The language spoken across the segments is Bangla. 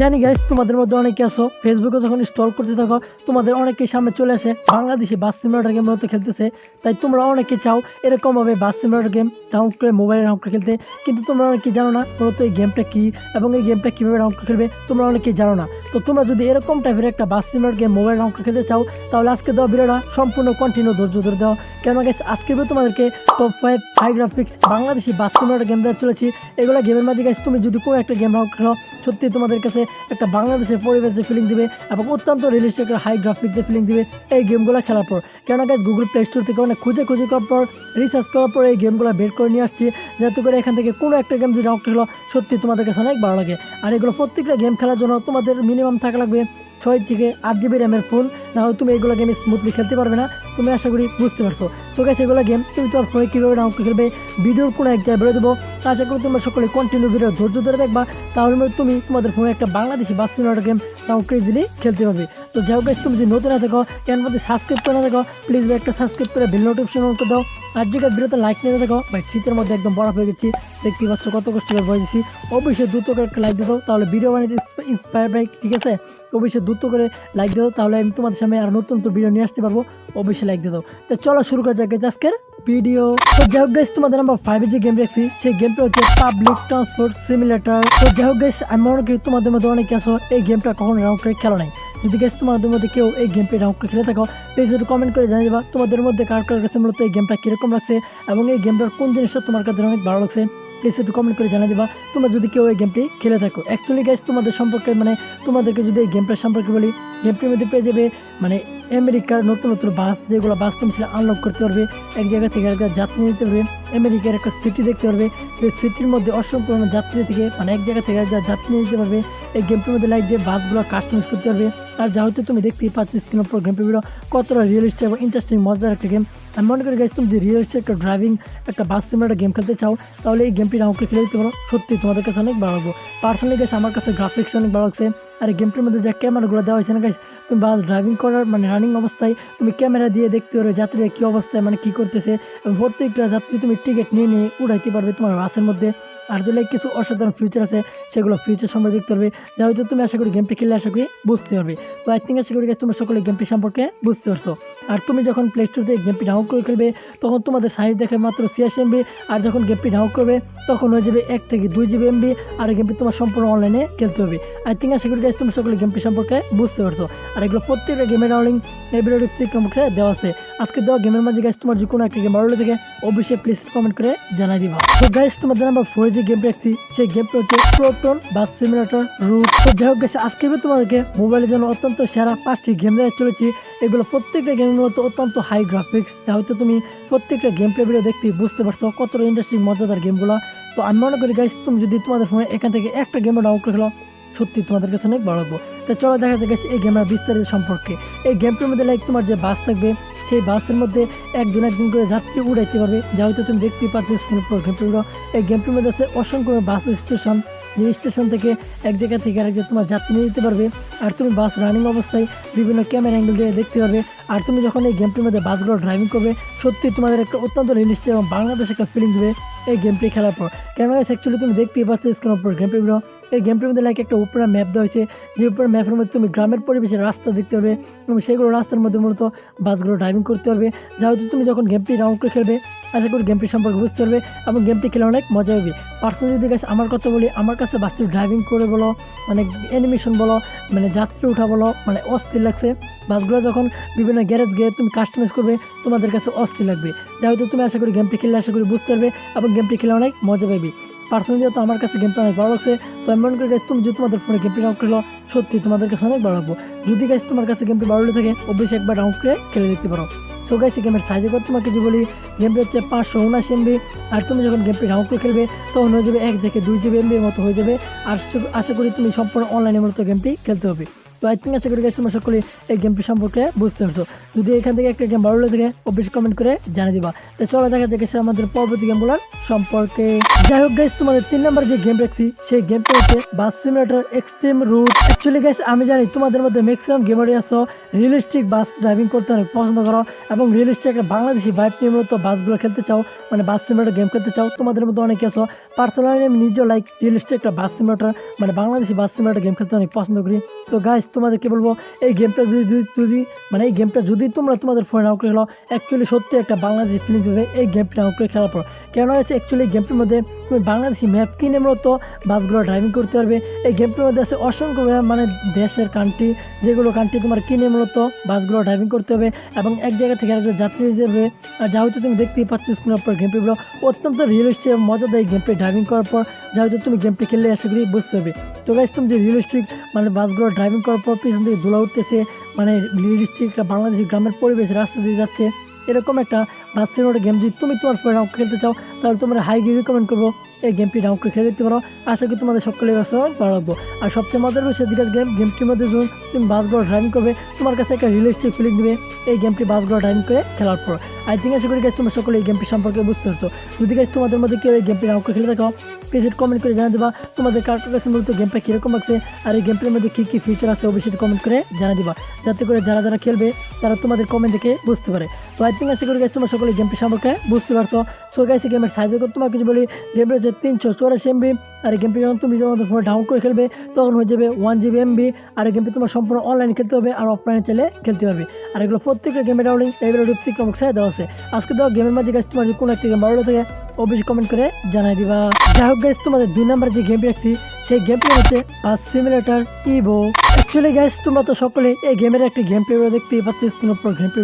জানি গাইস তোমাদের মধ্যে অনেকে আছো ফেসবুকে যখন ইনস্টল করতে থাকো, তোমাদের অনেকেই সামনে চলে আসে। বাংলাদেশে বাস সিমুলেটার গেম মতো খেলতেছে, তাই তোমরা অনেকে চাও এরকমভাবে বাস সিমুলেটার গেম ডাউনলোড করে মোবাইলে ডাউনলোড করে খেলতে। কিন্তু তোমরা অনেকে জানো না মূলত এই গেমটা কী, এবং এই গেমটা কীভাবে ডাউনলোড খেলবে, তোমরা অনেকেই জানো না। তো তোমরা যদি এরকম টাইপের একটা bus simulator game mobile round খেলতে চাও, তাহলে আজকে দেওয়া ভিডিওটা সম্পূর্ণ কন্টিনিউ ধৈর্য ধরে দেওয়া কেন গেছে আজকে তোমাদেরকে top five high graphics Bangladeshi bus simulator game দেওয়া চলেছি। এগুলো গেমের মাঝে গেছে তুমি যদি কোনো একটা গেম খেলো সত্যি তোমাদের কাছে একটা বাংলাদেশের পরিবেশের ফিলিং দিবে এবং অত্যন্ত রিয়েলিস্টিক হাই হাই গ্রাফিক্সের ফিলিং দিবে, এই গেমগুলো খেলার পর। কেন গাছ গুগল প্লে স্টোর থেকে অনেক খুঁজে খুঁজে করার পর রিসার্চ করার পর এই গেমগুলো বের করে নিয়ে আসছি। যাতে করে এখান থেকে কোনো একটা গেম যদি ডাউনলোড খেলো সত্যি তোমাদের কাছে অনেক ভালো লাগে। আর এগুলো প্রত্যেকটা গেম খেলার জন্য তোমাদের মিনিমাম থাকা লাগবে ছয় থেকে আট জিবি র্যামের ফোন না হলে তুমি এগুলো গেম স্মুথলি খেলতে পারবে না। তুমি আশা করি বুঝতে পারছ। সো গাইস এগুলো গেম তুমি তোমার ফোনে কীভাবে ডাউনলোড খেলবে ভিডিওর কোনো এক জায়গায় বেরো দেবো আশা করি তোমরা সকলে কন্টিনিউ ভিডিও ধৈর্য ধরে দেখবা। তাহলে তুমি তোমাদের ফোনে একটা বাংলাদেশি বাস গেম ডাউনলোড করে খেলতে পারবে। তো যাই হোক তুমি যদি নতুন না থাকো এর মধ্যে সাবস্ক্রাইব করে না থাকো প্লিজ একটা সাবস্ক্রাইব করে বেল নোটিফিকেশন করে দাও। আর যদি ভিডিওতে লাইক নিয়ে দেখো, ভাই, শীতের মধ্যে একদম বরফ হয়ে গেছি। দেখতে পাচ্ছ কত কষ্ট করে দিচ্ছি অবশ্যই দ্রুত করে একটা লাইক দিতে তাহলে ভিডিও বানিয়ে ইন্সপায়ার বাই ঠিক আছে? অবশ্যই দ্রুত করে লাইক দিও, তাহলে আমি তোমাদের সামনে আর নতুন নতুন ভিডিও নিয়ে আসতে পারব। অবশ্যই লাইক দিও। তো চলো শুরু করা যাক আজকের ভিডিও তো যাই হোক গাইস তোমাদের আমরা ফাইভ যে গেম রেখেছি সেই গেমটা হচ্ছে পাবলিক ট্রান্সপোর্ট সিমিলেটার তো যাই হোক গাইস আমি মনে করি তোমাদের মধ্যে অনেকে আসো এই গেমটা কখনো রাউন্ড করে খেলা নাই। যদি গাইস তোমাদের মধ্যে কেউ এই গেমটা ডাউনলোড খেলে থাকো প্লিজ একটু কমেন্ট করে জানিয়ে দেবা তোমাদের মধ্যে কার কার কাছে মূলত এই গেমটা কীরকম লাগছে এবং এই গেমটার কোন জিনিসটা তোমার কাছে অনেক ভালো লাগছে। প্লিজ একটু কমেন্ট করে জানিয়ে দেবা, তোমরা যদি কেউ এই গেমটি খেলে থাকো। অ্যাকচুয়ালি গাইস তোমাদের সম্পর্কে মানে তোমাদেরকে যদি এই গেমটার সম্পর্কে বলি গেমটির মধ্যে পেয়ে যাবে মানে আমেরিকার নতুন নতুন বাস যেগুলো বাস তুমি সেটা আনলক করতে পারবে। এক জায়গা থেকে আরেক যাত্রী নিতে পারবে। আমেরিকার একটা সিটি দেখতে পারবে। সেই সিটির মধ্যে অসংখ্য যাত্রী থেকে মানে এক জায়গা থেকে আরেক জায়গায় যাত্রী নিতে পারবে। এই গেমটির মধ্যে লাইক যে বাসগুলো কাস্টমাইজ করতে পারবে। আর যা হয়তো তুমি দেখতেই পাচ্ছ স্ক্রিন উপর গেমটি ভিডিও কতটা রিয়েলিস্টিক এবং ইন্টারেস্টিং মজার একটা গেম আমি মনে করি গাইজ তুমি যে রিয়েলিস্টিক একটা ড্রাইভিং একটা বাস সিমিলার গেম খেলতে চাও, তাহলে এই গেমটি করে খেলে দিতে পারো। সত্যি, তোমাদের কাছে অনেক ভালো লাগবে। পার্সোনালি গেছে আমার কাছে গ্রাফিক্স অনেক ভালো লাগছে। আর গেমটির মধ্যে যে ক্যামেরাগুলো দেওয়া হয়েছে না গাইজ তুমি বাস ড্রাইভিং করার মানে রানিং অবস্থায় তুমি ক্যামেরা দিয়ে দেখতে পারো যাত্রীরা কী অবস্থায় মানে কী করতেছে। প্রত্যেকটা যাত্রী তুমি টিকিট নিয়ে নিয়ে উড়াইতে পারবে তোমার বাসের মধ্যে। আর যদি কিছু অসাধারণ ফিউচার আছে, সেগুলো ফিউচার সম্পর্কে দেখতে পারবে যা হয়তো তুমি আশা করি গেমটি খেলে আশা করি বুঝতে পারবে। তো আই থিঙ্ক আশা করি তোমরা সকলে গেমটি সম্পর্কে বুঝতে পারছ। আর তুমি যখন প্লে স্টোর থেকে গেমটি ডাউনলোড করে খেলবে, তখন তোমাদের সাইজ দেখে মাত্র ছিয়াশি এমবি আর যখন গেমটি ডাউনলোড করবে, তখন হয়ে যাবে এক থেকে দুই জিবি এমবি আর গেমটি তোমার সম্পূর্ণ অনলাইনে খেলতে হবে। আই থিঙ্ক আশা করি তোমরা সকলে গেমটি সম্পর্কে বুঝতে পারছ। আর এগুলো প্রত্যেকটা গেমের ডাউনলিং এই ভিডিওটি বক্সে দেওয়া আছে। আজকে দেওয়া গেমের মাঝে গাইস তোমার যে কোনো একটা গেম ভালো থেকে অবশ্যই প্লিজ কমেন্ট করে জানাই দিবা। তো গাইস তোমাদের নাম্বার ফোরে যে গেম রাখছি সেই গেমটা হচ্ছে প্রোটন বা সিমিলেটর রুট তো যাই হোক গেছে আজকে আমি তোমাদেরকে মোবাইলের জন্য অত্যন্ত সেরা পাঁচটি গেম দিয়ে চলেছি। এগুলো প্রত্যেকটা গেমের মতো অত্যন্ত হাই গ্রাফিক্স যা হয়তো তুমি প্রত্যেকটা গেম প্লে ভিডিও দেখতে বুঝতে পারছ কতটা ইন্টারেস্টিং মজাদার গেমগুলো তো আমি মনে করি গাইস তুমি যদি তোমাদের ফোনে এখান থেকে একটা গেমও ডাউনলোড করে সত্যি তোমাদের কাছে অনেক ভালো লাগবো। তো চলো দেখা যাক এই গেমের বিস্তারিত সম্পর্কে। এই গেমটির মধ্যে লাইক তোমার যে বাস থাকবে সেই বাসের মধ্যে একজন একজন করে যাত্রী উড়াইতে পারবে। যা হয়তো তুমি দেখতে পাচ্ছ স্ক্রিন গেমটিগুলো এই গেমটির মধ্যে আছে অসংখ্য বাস স্টেশন যে স্টেশন থেকে এক জায়গা থেকে আরেক জায়গায় তোমার যাত্রী নিয়ে যেতে পারবে। আর তুমি বাস রানিং অবস্থায় বিভিন্ন ক্যামেরা অ্যাঙ্গেল দিয়ে দেখতে পারবে। আর তুমি যখন এই গেমটির মধ্যে বাসগুলো ড্রাইভিং করবে সত্যি তোমাদের একটা অত্যন্ত রিলিস্টিক এবং বাংলাদেশ একটা ফিলিং দেবে এই গেমটি খেলার পর। কেন অ্যাকচুয়ালি তুমি দেখতেই পাচ্ছ স্ক্রিন উপর গেমটিগুলো এই গেমটির মধ্যে লাইক একটা উপরে ম্যাপ দেওয়া হয়েছে, যে উপরে ম্যাপের মধ্যে তুমি গ্রামের পরিবেশের রাস্তা দেখতে পারবে এবং সেগুলো রাস্তার মধ্যে মূলত বাসগুলো ড্রাইভিং করতে পারবে। যা হয়তো তুমি যখন গেমটি রাউন্ড করে খেলবে, আশা করি গেমটি সম্পর্কে বুঝতে পারবে এবং গেমটি খেলে অনেক মজা হবে। পার্সোনালি যদি কাছে আমার কথা বলি, আমার কাছে বাসটি ড্রাইভিং করে বলো মানে অ্যানিমেশন বলো মানে যাত্রী উঠা বলো মানে অস্থির লাগছে। বাসগুলো যখন বিভিন্ন গ্যারেজ গিয়ে তুমি কাস্টমাইজ করবে, তোমাদের কাছে অস্থির লাগবে। যা হয়তো তুমি আশা করি গেমটি খেলে আশা করি বুঝতে পারবে এবং গেমটি খেলে অনেক মজা পাবে। পার্সোনালি যেহেতু আমার কাছে গেমটা অনেক ভালো লাগছে। তো আমি মনে করি guys, তুমি যদি তোমাদের ফোনে গেমটি ডাউনলোড করল সত্যি তোমাদের কাছে অনেক ভালো লাগবো। যদি গাইস তোমার কাছে গেমটি ভালো থাকে অবশ্যই একবার ডাউনলোড করে খেলে দেখতে পারো। সো গাইস এই গেমের সাইজে কথা তোমাকে যদি বলি গেমটি হচ্ছে পাঁচশো উনাশি এমবি আর তুমি যখন গেমটি ডাউনলোড করে খেলবে তখন হয়ে যাবে এক থেকে দুই জিবি এমবির মতো হয়ে যাবে। আর আশা করি তুমি সম্পূর্ণ অনলাইনের মতো গেমটি খেলতে হবে তো আই থিঙ্ক আশা করি guys, তোমরা সকলে এই গেমটি সম্পর্কে বুঝতে পারছ। যদি এখান থেকে একটা গেম ভালো লাগে থাকে, অবশ্যই কমেন্ট করে জানিয়ে দিবা। তো চলো, দেখা যাক গেছে আমাদের পরবর্তী গেমগুলোর সম্পর্কে। যাই হোক গাইস তোমাদের তিন নম্বর যে গেম রাখছি সেই গেমটা হচ্ছে bus simulator extreme route actually guys আমি জানি তোমাদের মধ্যে ম্যাক্সিমাম গেমারই আছো। রিয়েলিস্টিক বাস ড্রাইভিং করতে অনেক পছন্দ করো এবং রিয়েলিস্টিক একটা বাংলাদেশি ভাইব নিয়ে মূলত বাসগুলো খেলতে চাও মানে বাস সিমুলেটর গেম খেলতে চাও। তোমাদের মধ্যে অনেকে আছো পার্সোনালি আমি নিজেও লাইক রিয়েলিস্টিক একটা বাস সিমুলেটর মানে বাংলাদেশি বাস সিমুলেটর গেম খেলতে অনেক পছন্দ করি। তো গাইস তোমাদেরকে বলব, এই গেমটা যদি যদি- মানে এই গেমটা যদি তোমরা তোমাদের ফোনে নাও করে খেলো অ্যাকচুয়ালি সত্যি একটা বাংলাদেশি ফিলিং দেবে এই গেমটা নাও করে খেলার পর। কেন আছে অ্যাকচুয়ালি গেমটির মধ্যে তুমি বাংলাদেশি ম্যাপ কিনে মূলত বাসগুলো ড্রাইভিং করতে পারবে। এই গেমটির মধ্যে আছে অসংখ্য মানে দেশের কান্ট্রি যেগুলো কান্ট্রি তোমার কিনে মূলত বাসগুলো ড্রাইভিং করতে হবে। এবং এক জায়গা থেকে আরেক যাত্রী আর যা হয়তো তুমি দেখতেই পাচ্ছ স্ক্রিনের উপর গেমটিগুলো অত্যন্ত রিয়েলিস্টিক মজাদার এই গেমটি ড্রাইভিং করার পর। যা হয়তো তুমি গেমটি খেললে আশা করি বুঝতে হবে তো গাইজ তুমি যে রিয়েলিস্টিক মানে বাসগুলো ড্রাইভিং করার পর পিছন থেকে ধুলা উঠতেছে মানে রিয়েলিস্টিক একটা বাংলাদেশি গ্রামের পরিবেশ রাস্তা দিয়ে যাচ্ছে, এরকম একটা বাস সিনেমার গেম যদি তুমি তোমার ফোনে ডাউন খেলতে চাও, তাহলে তোমার হাইলি রিকমেন্ড করব। এই গেমটি ডাউন করে খেলে দেখতে পারো। আশা করি তোমাদের ব্যবস্থা ভালো লাগবো। আর সবচেয়ে মজার বিষয় জিজ্ঞাসা গেম গেমটির মধ্যে যখন তুমি বাসগুলো ড্রাইভিং করবে, তোমার কাছে একটা রিয়েলিস্টিক ফিলিং দেবে এই গেমটি বাসগুলো ড্রাইভিং করে খেলার পর। আই থিঙ্ক আশা করি গাছ তোমরা সকলে এই গেমটি সম্পর্কে বুঝতে পারছ। যদি গাছ তোমাদের মধ্যে কেউ এই গেমটি ডাউন করে খেলে থাকো প্লিজ কমেন্ট করে জানিয়ে দেবা তোমাদের কার কার কাছে মূলত গেমটা কীরকম লাগছে, আর এই গেমটির মধ্যে কী কী ফিচার আছে অবশ্যই কমেন্ট করে জানিয়ে দিবা। যাতে করে যারা যারা খেলবে, তারা তোমাদের কমেন্ট দেখে বুঝতে পারে। তো আই থিঙ্ক আশা করি গাছ তোমরা সকলে গেমটি সম্পর্কে বুঝতে পারছ। সো এই গেমের সাইজে করতে তোমার কিছু বলি গেমটা হচ্ছে তিনশো চৌরাশি এমবি আর এই গেমটি যখন তুমি যখন ফোনে ডাউন করে খেলবে, তখন হয়ে যাবে ওয়ান জিবি এমবি আর এই গেমটি তোমার সম্পূর্ণ অনলাইনে খেলতে হবে, আর অফলাইনে চলে খেলতে পারবে। আর এগুলো প্রত্যেকটা গেমের ডাউনলিং এইগুলো ডিপসি কমক্সায় দেওয়া আছে। আজকে দেওয়া গেমের মাঝে গাছ তোমার কোনো একটা গেম ভালো থাকে অবশ্যই কমেন্ট করে জানাই দিবা। যাই হোক গাইস তোমাদের দুই নাম্বার যে গেম রাখছি সেই গেম গেমটি হচ্ছে bus simulator Evo actually guys তোমরা তো সকলে এই গেমের একটি গেম প্লে দেখতেই পাচ্ছ স্ক্রিনের উপর গেম প্লে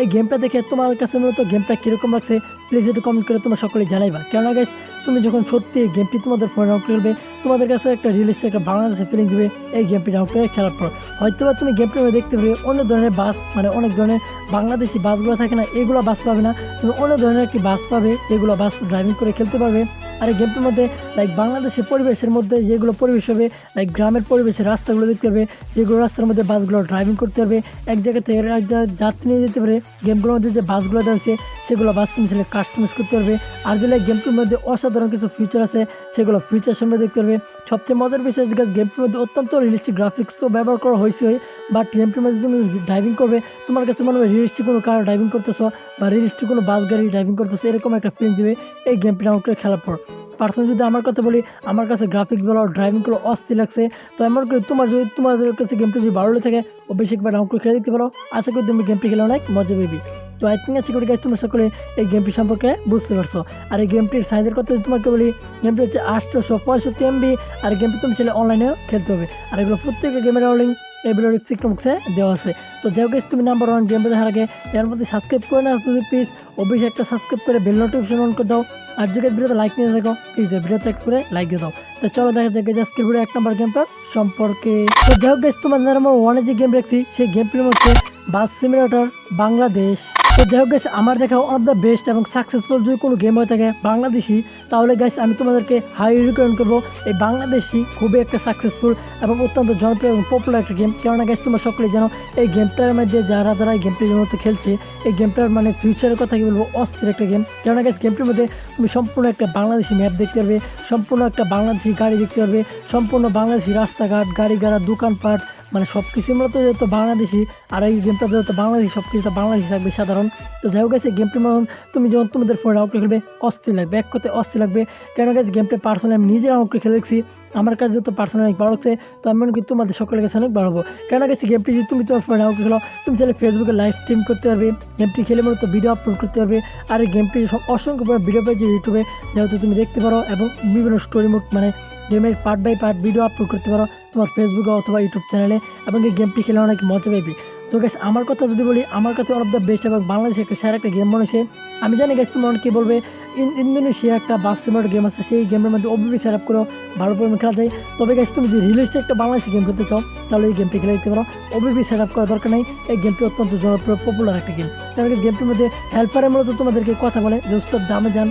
এই গেমটা দেখে তোমার কাছে মূলত গেমটা কীরকম লাগছে প্লিজ একটু কমেন্ট করে তোমরা সকলে জানাইবা। কেননা গাইস তুমি যখন সত্যি এই গেমটি তোমাদের ফোনে ডাউন খেলবে তোমাদের কাছে একটা রিলিস্টিক একটা বাংলাদেশের ফিলিং দিবে, এই গেমটি ডাউন করে খেলার পর। হয়তো বা তুমি মধ্যে দেখতে পাবে অন্য ধরনের বাস মানে অনেক ধরনের বাংলাদেশি বাসগুলো থাকে না, এগুলো বাস পাবে না, তুমি অন্য ধরনের একটি বাস পাবে যেগুলো বাস ড্রাইভিং করে খেলতে পারবে। আর এই গেমটির মধ্যে লাইক বাংলাদেশের পরিবেশের মধ্যে যেগুলো পরিবেশ হবে লাইক গ্রামের পরিবেশের রাস্তাগুলো দেখতে পারবে সেগুলো রাস্তার মধ্যে বাসগুলো ড্রাইভিং করতে পারবে, এক জায়গা থেকে এক জায়গায় যাত্রী নিয়ে যেতে পারে গেমগুলোর মধ্যে যে বাসগুলো রয়েছে, সেগুলো বাস তুমি সেটা কাস্টমাইজ করতে পারবে আর যেগুলো গেমটির মধ্যে অসাধারণ কিছু ফিচার আছে, সেগুলো ফিচার সামনে দেখতে পারবে সবচেয়ে মজার বিষয় যে গেমটির মধ্যে অত্যন্ত রিয়েলিস্টিক গ্রাফিক্স তো ব্যবহার করা হয়েছে বাট গেমটির মধ্যে তুমি ড্রাইভিং করবে, তোমার কাছে মনে হবে রিয়েলিস্টিক কোনো কার ড্রাইভিং করতেছো, বা রিয়েলিস্টিক কোনো বাস গাড়ি ড্রাইভিং করতেছো, এরকম একটা ফিলিং দেবে। এই গেমটি ডাউন করে খেলার পর। পার্সোনাল যদি আমার কথা বলি, আমার কাছে গ্রাফিক্স বলো ড্রাইভিংগুলো অস্থির লাগছে। তো এমন করে তোমার যদি তোমাদের কাছে গেমটা যদি ভালো লেগে থাকে, অবশ্যই একবার ডাউন করে খেলে দিতে পারো। আশা করি তুমি গেমটি খেলে অনেক মজা পেবি তো আই থিঙ্ক আছে করে গাছ তোমরা সকলে এই গেমটি সম্পর্কে বুঝতে পারছ। আর এই গেমটির সাইজের কথা যদি তোমাকে বলি গেমটি হচ্ছে আটশোশো পঁয়ষট্টি এমবি আর গেমটি তুমি ছেলে অনলাইনেও খেলতে হবে আর এগুলো প্রত্যেকটা গেমের ডাউনলিং এই ভিডিওর সিক্রম বক্সে দেওয়া আছে। তো যাই হোক তুমি নাম্বার ওয়ান গেম দেখার আগে, এর মধ্যে সাবস্ক্রাইব করে না যদি প্লিজ অবশ্যই একটা সাবস্ক্রাইব করে বেল নোটিফিকেশন অন করে দাও। আর যদি ভিডিওতে লাইক নিয়ে থাকো প্লিজ ভিডিওতে এক করে লাইক দিয়ে দাও। তো চলো দেখা যাক যে আজকের ভিডিও এক নম্বর গেমটার সম্পর্কে। তো যাই হোক তোমাদের আমার ওয়ানে যে গেম রাখছি সেই গেমটির মধ্যে বাস সিমিলেটর বাংলাদেশ তো যাই হোক আমার দেখা ওয়ান অফ দ্য বেস্ট এবং সাকসেসফুল যদি কোনো গেম হয়ে থাকে বাংলাদেশি, তাহলে গাইস আমি তোমাদেরকে হাই রিকমেন্ড করব এই বাংলাদেশি খুবই একটা সাকসেসফুল এবং অত্যন্ত জনপ্রিয় এবং পপুলার একটা গেম কেননা গাইস তোমরা সকলে জানো, এই গেমটার মধ্যে যারা যারা এই গেমটির মধ্যে খেলছে, এই গেমটার মানে ফিউচারের কথা কি বলব? অস্থির একটা গেম কেননা গাইস গেমটির মধ্যে তুমি সম্পূর্ণ একটা বাংলাদেশি ম্যাপ দেখতে পারবে, সম্পূর্ণ একটা বাংলাদেশি গাড়ি দেখতে পারবে, সম্পূর্ণ বাংলাদেশি রাস্তাঘাট, গাড়ি গাড়া দোকানপাট মানে সব কিছু মূলত যেহেতু বাংলাদেশি, আর এই গেমটা যেহেতু বাংলাদেশি সব কিছু বাংলাদেশি থাকবে সাধারণ। তো যাই হোক এই গেমটির মতন তুমি যখন তোমাদের ফোনে আউট খেলবে অস্থির লাগবে, এক কথায় অস্থির লাগবে। কেন গেছে গেমটা পার্সোনালি আমি নিজে আউট খেলে দেখছি আমার কাছে যত পার্সোনাল অনেক ভালো লাগছে, তো আমি মনে করি তোমাদের সকলের কাছে অনেক বাড়াবো কেন গেছে গেমটি যদি তুমি তোমার ফোনে আউট খেলো, তুমি চাইলে ফেসবুকে লাইভ স্ট্রিম করতে পারবে গেমটি খেলে মূলত ভিডিও আপলোড করতে পারবে, আর এই গেমটি সব অসংখ্য ভিডিও পেয়েছে ইউটিউবে যেহেতু তুমি দেখতে পারো, এবং বিভিন্ন স্টোরি মোড মানে গেমের part by part video upload করতে পারো তোমার ফেসবুকে অথবা ইউটিউব চ্যানেলে এবং এই গেমটি খেলে অনেক মজা পাবি তো গ্যাস আমার কথা যদি বলি, আমার কাছে অফ দ্য বেস্ট এবং বাংলাদেশে একটা সেরা একটা গেম মনে হয়েছে আমি জানি গ্যাস তোমার অনেকে বলবে, ইন- ইন্দোনেশিয়া একটা বাস গেম আছে, সেই গেমের মধ্যে ওবিবি সেট আপ করো, ভালো পরিমাণে খেলা যায়। তবে গ্যাস তুমি যদি রিলিজটা একটা বাংলাদেশি গেম খেলতে চাও, তাহলে এই গেমটি খেলে দিতে পারো। ওবিবি সেট আপ দরকার নেই। এই গেমটি অত্যন্ত জনপ্রিয় পপুলার একটা গেম কারণ গেমটির মধ্যে হেল্পারে মূলত তোমাদেরকে কথা বলে যে উস্তাদ দামে যান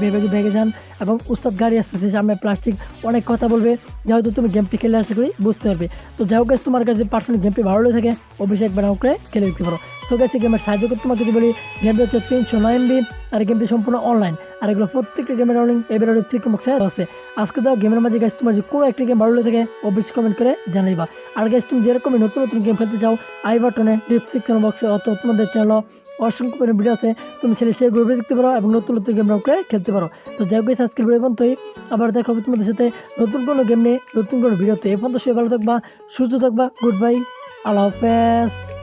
বেগে বেগে যান এবং উস্তাদ গাড়ি আসতেছে সামনে প্লাস্টিক অনেক কথা বলবে। যা হয়তো তুমি গেমটি খেলে, আশা করি বুঝতে পারবে। তো যাই হোক তোমার কাছে পার্সোনাল গেমটি ভালো লেগে থাকে একবার ডাউন করে খেলে দেখতে পারো। সো গেছে গেমের সাহায্য করতে তোমাকে যদি বলি গেমটি হচ্ছে তিনশো নয় বি আর গেমটি সম্পূর্ণ অনলাইন আর এগুলো প্রত্যেকটা গেমের ডাউনলিং এই ভিডিওর ঠিক বক্সে আছে। আজকে দাও গেমের মাঝে গাইস তোমার যে কোনো একটি গেম ভালো লেগে থাকে, অবশ্যই কমেন্ট করে জানাইবা আর গাইস তুমি যেরকমই নতুন নতুন গেম খেলতে চাও আই বাটনে ডিসক্রিপশন বক্সে অথবা তোমাদের চ্যানেল অসংখ্য পরিমাণে ভিডিও আছে, তুমি ছেলে সেই গ্রুপে দেখতে পারো এবং নতুন নতুন গেম করে খেলতে পারো। তো যাই হোক আজকের ভিডিও পর্যন্তই। আবার দেখা হবে তোমাদের সাথে নতুন কোনো গেম নিয়ে, নতুন কোনো ভিডিওতে এ পর্যন্ত সে ভালো থাকবা, সুস্থ থাকবা গুড বাই আল্লাহ হাফেজ।